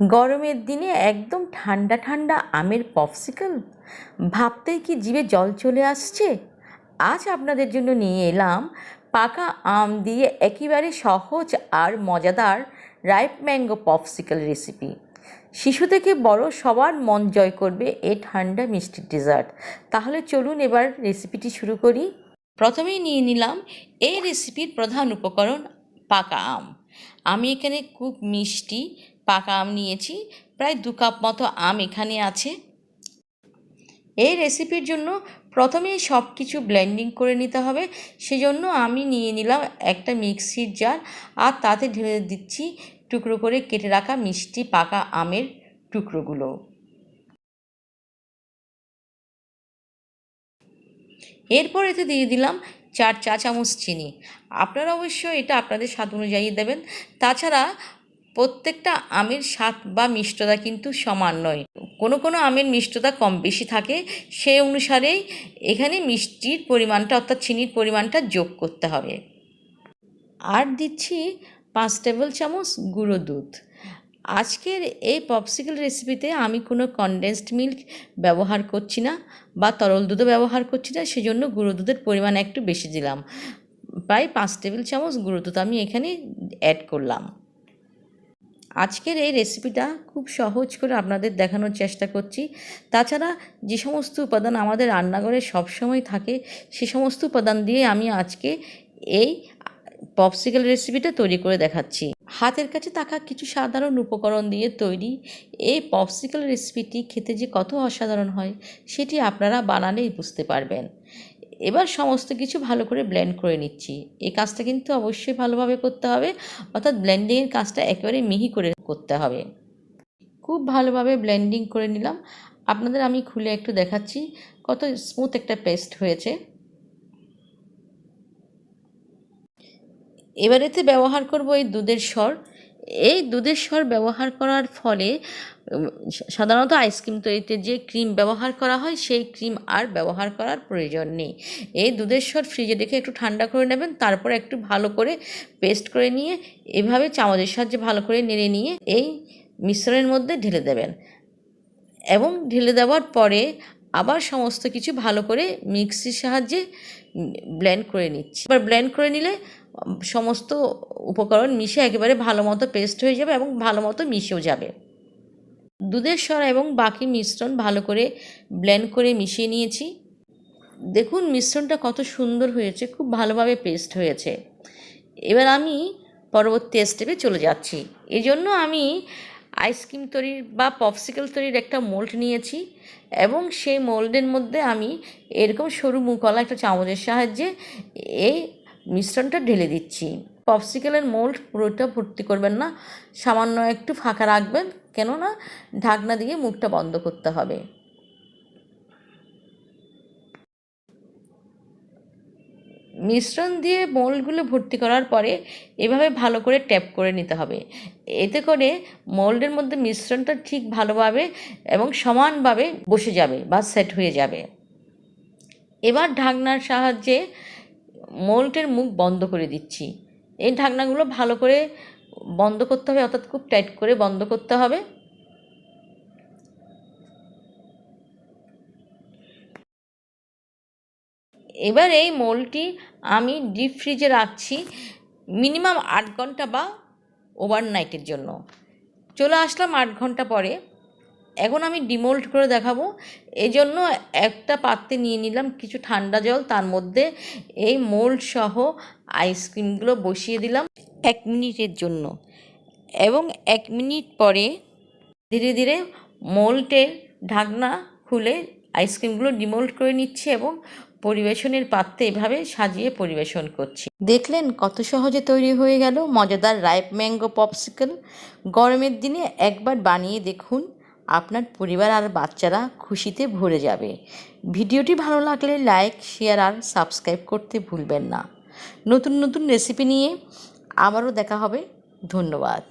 গরমের দিনে একদম ঠান্ডা ঠান্ডা আমের পপসিকল ভাবতেই কি জিভে জল চলে আসছে? আজ আপনাদের জন্য নিয়ে এলাম পাকা আম দিয়ে একেবারে সহজ আর মজাদার রাইপ ম্যাঙ্গো পপসিকল রেসিপি শিশু থেকে বড় সবার মন জয় করবে এ ঠান্ডা মিষ্টির ডেজার্ট তাহলে চলুন এবার রেসিপিটি শুরু করি। প্রথমেই নিয়ে নিলাম এই রেসিপির প্রধান উপকরণ পাকা আম। আমি এখানে খুব মিষ্টি পাকা আম নিয়েছি। প্রায় দু কাপ মতো আম এখানে আছে। এই রেসিপির জন্য প্রথমেই সব কিছু ব্লেন্ডিং করে নিতে হবে। সেজন্য আমি নিয়ে নিলাম একটা মিক্সির জার আর তাতে ঢেলে দিচ্ছি টুকরো করে কেটে রাখা মিষ্টি পাকা আমের টুকরোগুলো। এরপর এতে দিয়ে দিলাম চার চা চামচ চিনি। আপনারা অবশ্য এটা আপনাদের স্বাদ অনুযায়ী দেবেন। তাছাড়া প্রত্যেকটা আমের স্বাদ বা মিষ্টতা কিন্তু সমান নয়। কোনো কোনো আমের মিষ্টতা কম বেশি থাকে সেই অনুসারেই এখানে মিষ্টির পরিমাণটা অর্থাৎ চিনির পরিমাণটা যোগ করতে হবে। আর দিচ্ছি পাঁচ টেবিল চামচ গুঁড়ো দুধ। আজকের এই পপসিকল রেসিপিতে আমি কোনো কনডেন্সড মিল্ক ব্যবহার করছি না বা তরল দুধও ব্যবহার করছি না, সেজন্য গুঁড়ো দুধের পরিমাণ একটু বেশি দিলাম। প্রায় পাঁচ টেবিল চামচ গুঁড়ো দুধ আমি এখানে অ্যাড করলাম। আজকের এই রেসিপিটা খুব সহজ করে আপনাদের দেখানোর চেষ্টা করছি। তাছাড়া যে সমস্ত উপাদান আমাদের রান্নাঘরে সবসময় থাকে, সে সমস্ত উপাদান দিয়ে আমি আজকে এই পপসিকল রেসিপিটা তৈরি করে দেখাচ্ছি। হাতের কাছে থাকা কিছু সাধারণ উপকরণ দিয়ে তৈরি এই পপসিকল রেসিপিটি খেতে যে কত অসাধারণ হয়, সেটি আপনারা বানালেই বুঝতে পারবেন। এবার সমস্ত কিছু ভালো করে ব্লেন্ড করে নিচ্ছি। এই কাজটা কিন্তু অবশ্যই ভালোভাবে করতে হবে, অর্থাৎ ব্লেন্ডিংয়ের কাজটা একেবারে মিহি করে করতে হবে। খুব ভালোভাবে ব্লেন্ডিং করে নিলাম। আপনাদের আমি খুলে একটু দেখাচ্ছি কত স্মুথ একটা পেস্ট হয়েছে। এবার এতে ব্যবহার করব এই দুধের স্বর এই দুধের স্বর ব্যবহার করার ফলে সাধারণত আইসক্রিম তৈরিতে যে ক্রিম ব্যবহার করা হয়, সেই ক্রিম আর ব্যবহার করার প্রয়োজন নেই। এই দুধের স্বর ফ্রিজে রেখে একটু ঠান্ডা করে নেবেন, তারপর একটু ভালো করে পেস্ট করে নিয়ে, এভাবে চামচের সাহায্যে ভালো করে নেড়ে নিয়ে এই মিশ্রণের মধ্যে ঢেলে দেবেন। এবং ঢেলে দেওয়ার পরে আবার সমস্ত কিছু ভালো করে মিক্সির সাহায্যে ব্লেন্ড করে নিচ্ছি। এবার ব্লেন্ড করে নিলে সমস্ত উপকরণ মিশে একেবারে ভালো মতো পেস্ট হয়ে যাবে এবং ভালো মতো মিশেও যাবে। দুধের স্বর এবং বাকি মিশ্রণ ভালো করে ব্লেন্ড করে মিশিয়ে নিয়েছি। দেখুন মিশ্রণটা কত সুন্দর হয়েছে, খুব ভালোভাবে পেস্ট হয়েছে। এবার আমি পরবর্তী স্টেপে চলে যাচ্ছি। এই জন্য আমি আইসক্রিম তৈরির বা পপসিকল তৈরির একটা মোল্ড নিয়েছি এবং সেই মোল্ডের মধ্যে আমি এরকম সরু মুখওয়ালা একটা চামচের সাহায্যে এই মিশ্রণটা ঢেলে দিচ্ছি। পপসিকেলের মোল্ড পুরোটা ভর্তি করবেন না, সামান্য একটু ফাঁকা রাখবেন, কেননা ঢাকনা দিয়ে মুখটা বন্ধ করতে হবে। মিশ্রণ দিয়ে মোল্ডগুলো ভর্তি করার পরে এভাবে ভালো করে ট্যাপ করে নিতে হবে। এতে করে মোল্ডের মধ্যে মিশ্রণটা ঠিক ভালোভাবে এবং সমানভাবে বসে যাবে বা সেট হয়ে যাবে। এবার ঢাকনার সাহায্যে মোল্টের মুখ বন্ধ করে দিচ্ছি। এই ঢাকনাগুলো ভালো করে বন্ধ করতে হবে, অর্থাৎ খুব টাইট করে বন্ধ করতে হবে। এবার এই মোলটি আমি ডিপ ফ্রিজে রাখছি মিনিমাম আট ঘণ্টা বা ওভারনাইটের জন্য। চলে আসলাম আট ঘণ্টা পরে। এখন আমি ডিমোল্ড করে দেখাবো। এই জন্য একটা পাত্রে নিয়ে নিলাম কিছু ঠান্ডা জল, তার মধ্যে এই মোল্ড সহ আইসক্রিমগুলো বসিয়ে দিলাম এক মিনিটের জন্য। এবং এক মিনিট পরে ধীরে ধীরে মোল্টের ঢাকনা খুলে আইসক্রিমগুলো ডিমোল্ড করে নিচ্ছি এবং পরিবেশনের পাত্রে এভাবে সাজিয়ে পরিবেশন করছি। দেখলেন কত সহজে তৈরি হয়ে গেল মজাদার রাইপ ম্যাঙ্গো পপসিকল গরমের দিনে একবার বানিয়ে দেখুন। আপনার পরিবার আর বাচ্চারা খুশিতে ভরে যাবে। ভিডিওটি ভালো লাগলে লাইক, শেয়ার আর সাবস্ক্রাইব করতে ভুলবেন না। নতুন নতুন রেসিপি নিয়ে আবারও দেখা হবে। ধন্যবাদ।